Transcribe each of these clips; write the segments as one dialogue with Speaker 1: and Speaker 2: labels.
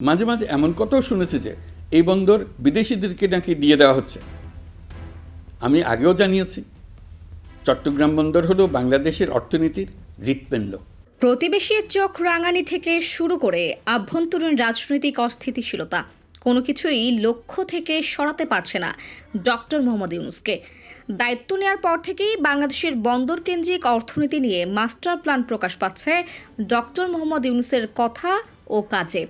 Speaker 1: মাঝে মাঝে এমন কথাও শুনেছি যে এই বন্দর বিদেশিদেরকে নাকি দিয়ে দেওয়া হচ্ছে। আমি আগেও জানিয়েছি, চট্টগ্রাম বন্দর হলো বাংলাদেশের অর্থনীতির হৃৎপিণ্ড।
Speaker 2: প্রতিবেশীর চোখ রাঙানি থেকে শুরু করে আভ্যন্তরীণ রাজনৈতিক অস্থিতিশীলতা, কোনো কিছুই লক্ষ্য থেকে সরাতে পারছে না ডক্টর মোহাম্মদ ইউনুসকে। দায়িত্ব নেওয়ার পর থেকেই বাংলাদেশের বন্দর কেন্দ্রিক অর্থনীতি নিয়ে মাস্টার প্ল্যান প্রকাশ পাচ্ছে ডক্টর মোহাম্মদ ইউনুসের কথা ও কাজে।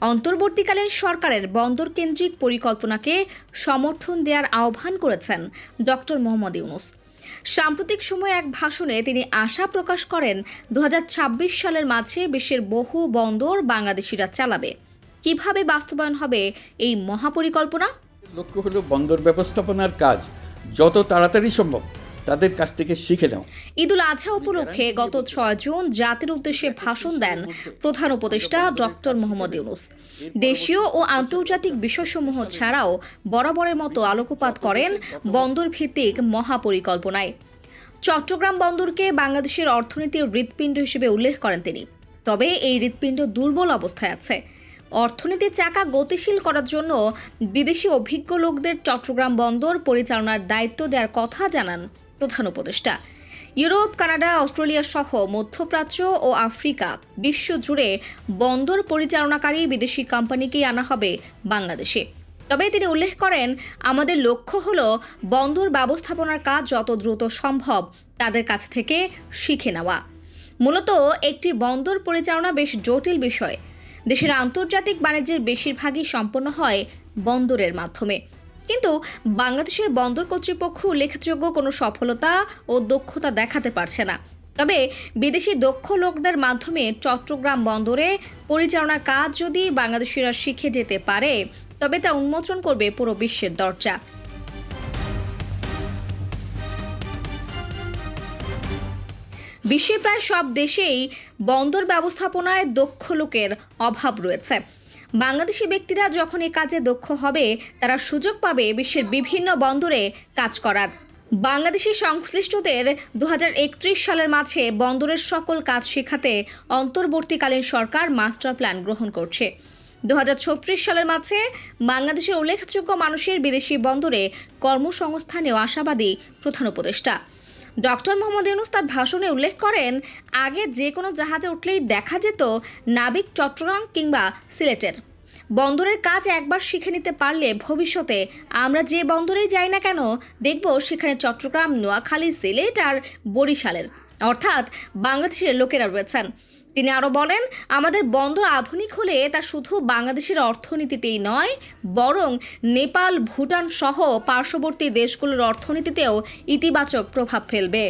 Speaker 2: অন্তর্বর্তীকালীন সরকারের বন্দর কেন্দ্রিক পরিকল্পনাকে সমর্থন দেওয়ার আহ্বান করেছেন ডক্টর মোহাম্মদ ইউনুস। সাম্প্রতিক সময়ে এক ভাষণে তিনি আশা প্রকাশ করেন দু হাজার ছাব্বিশ সালের মাঝে বিশ্বের বহু বন্দর বাংলাদেশিরা চালাবে। কীভাবে বাস্তবায়ন হবে এই মহাপরিকল্পনা?
Speaker 1: লক্ষ্য হলো বন্দর ব্যবস্থাপনার কাজ যত তাড়াতাড়ি সম্ভব তাদের কাছ থেকে শিখে নেওয়া
Speaker 2: ঈদুল আজহা উপলক্ষে গত ছয় জুন জাতির উদ্দেশ্যে ভাষণ দেন প্রধান উপদেষ্টা ডক্টর মোহাম্মদ ইউনুস। দেশীয় ও আন্তর্জাতিক বিষয়সমূহ ছাড়াও বরাবরের মতো আলোকপাত করেন বন্দর ভিত্তিক মহাপরিকল্পনায়। চট্টগ্রাম বন্দরকে বাংলাদেশের অর্থনীতির হৃৎপিণ্ড হিসেবে উল্লেখ করেন তিনি। তবে এই হৃৎপিণ্ড দুর্বল অবস্থায় আছে। অর্থনীতির চাকা গতিশীল করার জন্য বিদেশি অভিজ্ঞ লোকদের চট্টগ্রাম বন্দর পরিচালনার দায়িত্ব দেওয়ার কথা জানান প্রধান উপদেষ্টা। ইউরোপ, কানাডা, অস্ট্রেলিয়া সহ মধ্যপ্রাচ্য ও আফ্রিকা বিশ্ব জুড়ে বন্দর পরিচালনাকারী বিদেশি কোম্পানিকেই আনা হবে বাংলাদেশে। তবে তিনি উল্লেখ করেন, আমাদের লক্ষ্য হল বন্দর ব্যবস্থাপনার কাজ যত দ্রুত সম্ভব তাদের কাছ থেকে শিখে নেওয়া। মূলত একটি বন্দর পরিচালনা বেশ জটিল বিষয়। দেশের আন্তর্জাতিক বাণিজ্যের বেশিরভাগই সম্পন্ন হয় বন্দরের মাধ্যমে। কিন্তু বাংলাদেশের বন্দর কর্তৃপক্ষ উল্লেখযোগ্য কোনো সফলতা ও দক্ষতা দেখাতে পারছে না। তবে বিদেশি দক্ষ লোকদের মাধ্যমে চট্টগ্রাম বন্দরে পরিচালনার কাজ যদি বাংলাদেশিরা শিখে যেতে পারে, তবে তা উন্মোচন করবে পুরো বিশ্বের দরজা। বিশ্বের প্রায় সব দেশেই বন্দর ব্যবস্থাপনায় দক্ষ লোকের অভাব রয়েছে। বাংলাদেশি ব্যক্তিরা যখন এ কাজে দক্ষ হবে, তারা সুযোগ পাবে বিশ্বের বিভিন্ন বন্দরে কাজ করার। বাংলাদেশি সংশ্লিষ্টদের দু হাজার একত্রিশ সালের মাঝে বন্দরের সকল কাজ শেখাতে অন্তর্বর্তীকালীন সরকার মাস্টার প্ল্যান গ্রহণ করছে। দু হাজার ছত্রিশ সালের মাঝে বাংলাদেশের উল্লেখযোগ্য মানুষের বিদেশি বন্দরে কর্মসংস্থানেও আশাবাদী প্রধান উপদেষ্টা। ডক্টর মোহাম্মদ ইউনুস তার ভাষণে উল্লেখ করেন, আগে যে কোনো জাহাজে উঠলেই দেখা যেত নাবিক চট্টগ্রাম কিংবা সিলেটের। বন্দরের কাজ একবার শিখে নিতে পারলে ভবিষ্যতে আমরা যে বন্দরেই যাই না কেন, দেখব সেখানে চট্টগ্রাম, নোয়াখালী, সিলেট আর বরিশালের। অর্থাৎ বাংলাদেশের লোকেরা রয়েছেন। তিনি আরও বলেন, আমাদের বন্দর আধুনিক হলে তা শুধু বাংলাদেশের অর্থনীতিতেই নয়, বরং নেপাল, ভুটান সহ পার্শ্ববর্তী দেশগুলোর অর্থনীতিতেও ইতিবাচক প্রভাব ফেলবে।